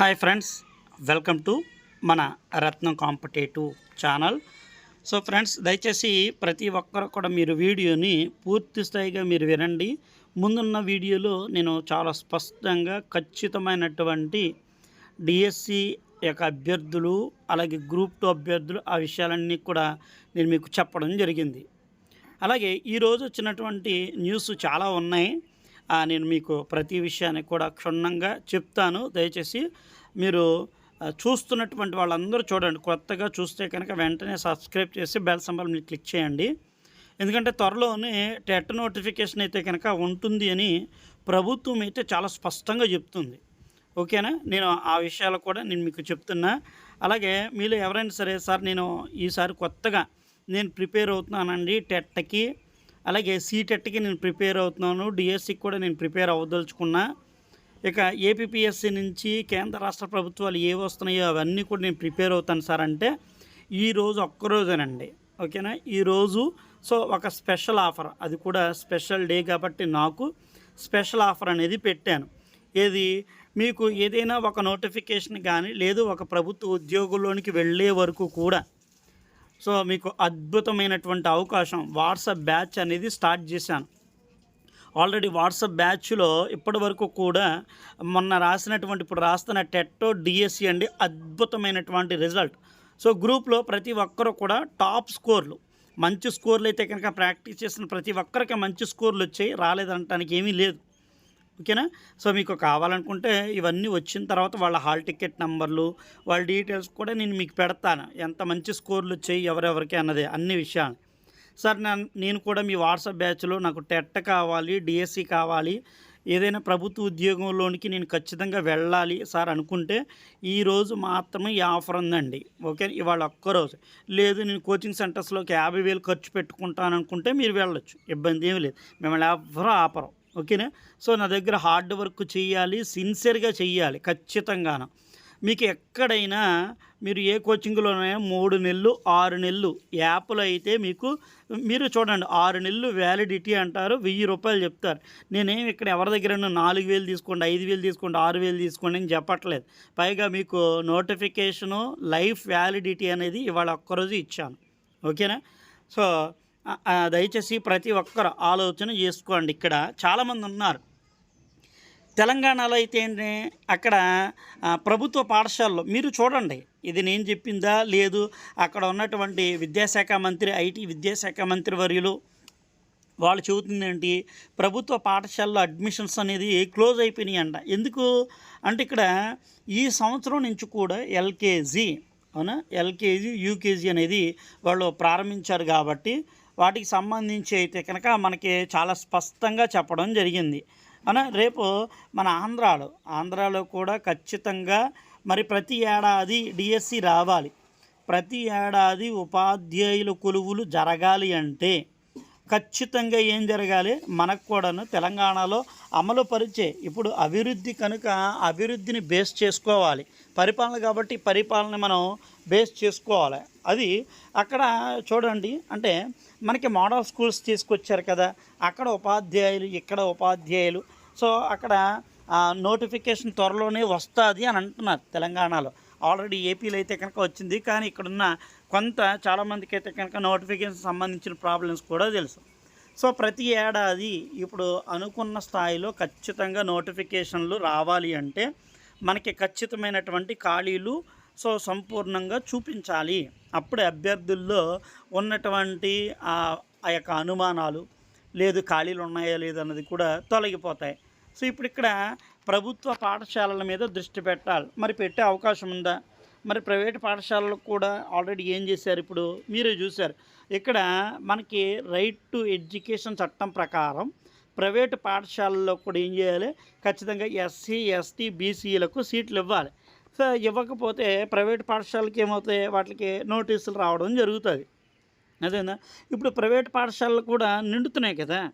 Hi friends welcome to మన Ratnam competitive channel. So friends దయచేసి ప్రతి ఒక్కరు కూడా మీరు వీడియోని పూర్తి స్థాయిగా మీరు వినండి. ముందున్న వీడియోలో నేను చాలా స్పష్టంగా ఖచ్చితమైనటువంటి డిఎస్సి యొక్క అభ్యర్థులు అలాగే గ్రూప్ టూ అభ్యర్థులు ఆ విషయాలన్నీ కూడా నేను మీకు చెప్పడం జరిగింది. అలాగే ఈరోజు వచ్చినటువంటి న్యూస్ చాలా ఉన్నాయి. నేను మీకు ప్రతి విషయాన్ని కూడా క్షుణ్ణంగా చెప్తాను. దయచేసి మీరు చూస్తున్నటువంటి వాళ్ళందరూ చూడండి. కొత్తగా చూస్తే కనుక వెంటనే సబ్స్క్రైబ్ చేసి బెల్ సంబల్ మీరు క్లిక్ చేయండి. ఎందుకంటే త్వరలోనే టెట్ నోటిఫికేషన్ అయితే కనుక ఉంటుంది అని ప్రభుత్వం అయితే చాలా స్పష్టంగా చెప్తుంది. ఓకేనా? నేను ఆ విషయాలు కూడా నేను మీకు చెప్తున్నా. అలాగే మీలో ఎవరైనా సరే సార్ నేను ఈసారి కొత్తగా నేను ప్రిపేర్ అవుతున్నానండి టెట్కి. అలాగే సీటెట్కి నేను ప్రిపేర్ అవుతున్నాను డిఎస్సికి కూడా నేను ప్రిపేర్ అవ్వదలుచుకున్నా. ఇక ఏపీఎస్సి నుంచి కేంద్ర రాష్ట్ర ప్రభుత్వాలు ఏవి వస్తున్నాయో అవన్నీ కూడా నేను ప్రిపేర్ అవుతాను సార్ అంటే ఈరోజు ఒక్కరోజేనండి. ఓకేనా? ఈరోజు సో ఒక స్పెషల్ ఆఫర్. అది కూడా స్పెషల్ డే కాబట్టి నాకు స్పెషల్ ఆఫర్ అనేది పెట్టాను. ఏది? మీకు ఏదైనా ఒక నోటిఫికేషన్ కానీ లేదు ఒక ప్రభుత్వ ఉద్యోగంలోనికి వెళ్ళే వరకు కూడా సో మీకు అద్భుతమైనటువంటి అవకాశం. వాట్సాప్ బ్యాచ్ అనేది స్టార్ట్ చేశాను. ఆల్రెడీ వాట్సాప్ బ్యాచ్లో ఇప్పటి వరకు కూడా మొన్న రాసినటువంటి ఇప్పుడు రాస్తున్న టెట్టో డిఎస్సి అండి అద్భుతమైనటువంటి రిజల్ట్. సో గ్రూప్లో ప్రతి ఒక్కరు కూడా టాప్ స్కోర్లు. మంచి స్కోర్లు అయితే కనుక ప్రాక్టీస్ చేసిన ప్రతి ఒక్కరికి మంచి స్కోర్లు వచ్చాయి రాలేదంటానికి ఏమీ లేదు. ఓకేనా? సో మీకు కావాలనుకుంటే ఇవన్నీ వచ్చిన తర్వాత వాళ్ళ హాల్ టికెట్ నెంబర్లు వాళ్ళ డీటెయిల్స్ కూడా నేను మీకు పెడతాను. ఎంత మంచి స్కోర్లు వచ్చాయి ఎవరెవరికి అన్నది అన్ని విషయాలు. సార్ నేను కూడా మీ వాట్సాప్ బ్యాచ్లో నాకు టెట్ కావాలి డిఎస్సి కావాలి ఏదైనా ప్రభుత్వ ఉద్యోగంలోనికి నేను ఖచ్చితంగా వెళ్ళాలి సార్ అనుకుంటే ఈరోజు మాత్రమే ఈ ఆఫర్ ఉందండి. ఓకే? ఇవాళ ఒక్కరోజు. లేదు నేను కోచింగ్ సెంటర్స్లోకి యాభై వేలు ఖర్చు పెట్టుకుంటాను అనుకుంటే మీరు వెళ్ళొచ్చు. ఇబ్బంది ఏమి లేదు. మిమ్మల్ని ఎవరూ ఆపరం. ఓకేనా? సో నా దగ్గర హార్డ్ వర్క్ చేయాలి సిన్సియర్గా చెయ్యాలి ఖచ్చితంగాను. మీకు ఎక్కడైనా మీరు ఏ కోచింగ్లోనైనా మూడు నెలలు ఆరు నెలలు యాప్లో అయితే మీకు మీరు చూడండి ఆరు నెలలు వ్యాలిడిటీ అంటారు వెయ్యి రూపాయలు చెప్తారు. నేనేం ఇక్కడ ఎవరి దగ్గర నాలుగు వేలు తీసుకోండి ఐదు వేలు తీసుకోండి ఆరు వేలు తీసుకోండి అని చెప్పట్లేదు. పైగా మీకు నోటిఫికేషను లైఫ్ వ్యాలిడిటీ అనేది ఇవాళ ఒక్కరోజు ఇచ్చాను. ఓకేనా? సో దయచేసి ప్రతి ఒక్కరు ఆలోచన చేసుకోండి. ఇక్కడ చాలామంది ఉన్నారు. తెలంగాణలో అయితే ఏంటి అక్కడ ప్రభుత్వ పాఠశాలలో మీరు చూడండి. ఇది నేను చెప్పిందా? లేదు. అక్కడ ఉన్నటువంటి విద్యాశాఖ మంత్రి ఐటీ విద్యాశాఖ మంత్రి వర్యులు వాళ్ళు చెబుతుంది ఏంటి? ప్రభుత్వ పాఠశాలలో అడ్మిషన్స్ అనేది క్లోజ్ అయిపోయినాయి అంట ఎందుకు? అంటే ఇక్కడ ఈ సంవత్సరం నుంచి కూడా ఎల్కేజీ అవునా? ఎల్కేజీ యూకేజీ అనేది వాళ్ళు ప్రారంభించారు కాబట్టి వాటికి సంబంధించి అయితే కనుక మనకి చాలా స్పష్టంగా చెప్పడం జరిగింది. అవునా రేపు మన ఆంధ్రాలో ఆంధ్రాలో కూడా ఖచ్చితంగా మరి ప్రతి ఏడాది డిఎస్సి రావాలి. ప్రతి ఏడాది ఉపాధ్యాయుల కొలువులు జరగాలి అంటే ఖచ్చితంగా ఏం జరగాలి? మనకు కూడాను తెలంగాణలో అమలు పరిచే ఇప్పుడు అభివృద్ధి కనుక అభివృద్ధిని బేస్ చేసుకోవాలి. పరిపాలన కాబట్టి పరిపాలన మనం బేస్ చేసుకోవాలి. అది అక్కడ చూడండి. అంటే మనకి మోడల్ స్కూల్స్ తీసుకొచ్చారు కదా. అక్కడ ఉపాధ్యాయులు ఇక్కడ ఉపాధ్యాయులు. సో అక్కడ నోటిఫికేషన్ త్వరలోనే వస్తుంది అని అంటున్నారు తెలంగాణలో. ఆల్రెడీ ఏపీలో అయితే కనుక వచ్చింది. కానీ ఇక్కడున్న కొంత చాలామందికి అయితే కనుక నోటిఫికేషన్ సంబంధించిన ప్రాబ్లమ్స్ కూడా తెలుసు. సో ప్రతి ఏడాది ఇప్పుడు అనుకున్న స్థాయిలో ఖచ్చితంగా నోటిఫికేషన్లు రావాలి అంటే మనకి ఖచ్చితమైనటువంటి ఖాళీలు సో సంపూర్ణంగా చూపించాలి. అప్పుడే అభ్యర్థుల్లో ఉన్నటువంటి ఆ ఆ యొక్క అనుమానాలు లేదు ఖాళీలు ఉన్నాయా లేదన్నది కూడా తొలగిపోతాయి. సో ఇప్పుడు ఇక్కడ ప్రభుత్వ పాఠశాలల మీద దృష్టి పెట్టాలి. మరి పెట్టే అవకాశం ఉందా? మరి ప్రైవేట్ పాఠశాలలకు కూడా ఆల్రెడీ ఏం చేశారు ఇప్పుడు? మీరే చూశారు. ఇక్కడ మనకి రైట్ టు ఎడ్యుకేషన్ చట్టం ప్రకారం ప్రైవేట్ పాఠశాలల్లో కూడా ఏం చేయాలి? ఖచ్చితంగా ఎస్సీ ఎస్టీ బీసీలకు సీట్లు ఇవ్వాలి. సో ఇవ్వకపోతే ప్రైవేట్ పాఠశాలకి ఏమవుతాయి? వాటికి నోటీసులు రావడం జరుగుతుంది. అదేనా? ఇప్పుడు ప్రైవేట్ పాఠశాలలు కూడా నిండుతున్నాయి కదా?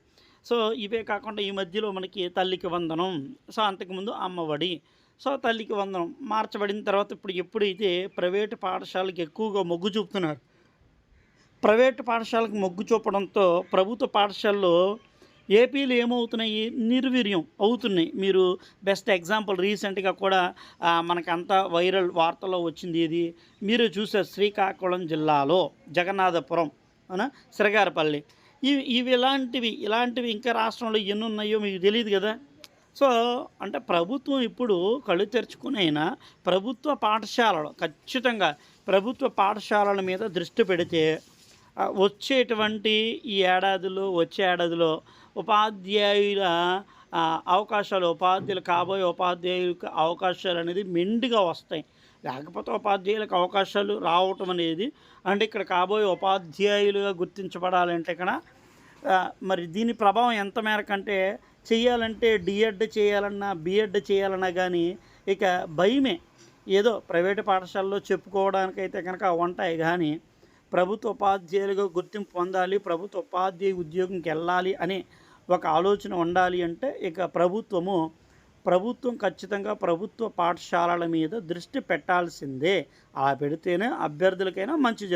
సో ఇవే కాకుండా ఈ మధ్యలో మనకి తల్లికి వందనం సో అంతకుముందు అమ్మఒడి. సో తల్లికి వందనం మార్చబడిన తర్వాత ఇప్పుడు ఎప్పుడైతే ప్రైవేటు పాఠశాలకు ఎక్కువగా మొగ్గు చూపుతున్నారు ప్రైవేటు పాఠశాలకు మొగ్గు చూపడంతో ప్రభుత్వ పాఠశాలలో ఏపీలో ఏమవుతున్నాయి? నిర్వీర్యం అవుతున్నాయి. మీరు బెస్ట్ ఎగ్జాంపుల్ రీసెంట్గా కూడా మనకంతా వైరల్ వార్తలో వచ్చింది ఇది మీరు చూసే శ్రీకాకుళం జిల్లాలో జగన్నాథపురం అవునా? సిరగారపల్లి ఇవి ఇవి ఇలాంటివి ఇలాంటివి ఇంకా రాష్ట్రంలో ఎన్ని ఉన్నాయో మీకు తెలియదు కదా. సో అంటే ప్రభుత్వం ఇప్పుడు కళ్ళు తెరుచుకునైనా ప్రభుత్వ పాఠశాలలు ఖచ్చితంగా ప్రభుత్వ పాఠశాలల మీద దృష్టి పెడితే వచ్చేటువంటి ఈ ఏడాదిలో వచ్చే ఏడాదిలో ఉపాధ్యాయుల అవకాశాలు ఉపాధ్యాయులు కాబోయే ఉపాధ్యాయులకు అవకాశాలు అనేది మెండుగా వస్తాయి. లేకపోతే ఉపాధ్యాయులకు అవకాశాలు రావటం అనేది అంటే ఇక్కడ కాబోయే ఉపాధ్యాయులుగా గుర్తించబడాలంటే ఇక్కడ మరి దీని ప్రభావం ఎంత మేరకంటే చేయాలంటే డిఎడ్ చేయాలన్నా బిఎడ్ చేయాలన్నా కానీ ఇక భయమే. ఏదో ప్రైవేటు పాఠశాలలో చెప్పుకోవడానికైతే కనుక ఉంటాయి కానీ ప్రభుత్వ ఉపాధ్యాయులుగా గుర్తింపు పొందాలి ప్రభుత్వ ఉపాధ్యాయ ఉద్యోగంకి వెళ్ళాలి అనే ఒక ఆలోచన ఉండాలి అంటే ఇక ప్రభుత్వము ప్రభుత్వం ఖచ్చితంగా ప్రభుత్వ పాఠశాలల మీద దృష్టి పెట్టాల్సిందే. అలా పెడితేనే అభ్యర్థులకైనా మంచి జరుగుతుంది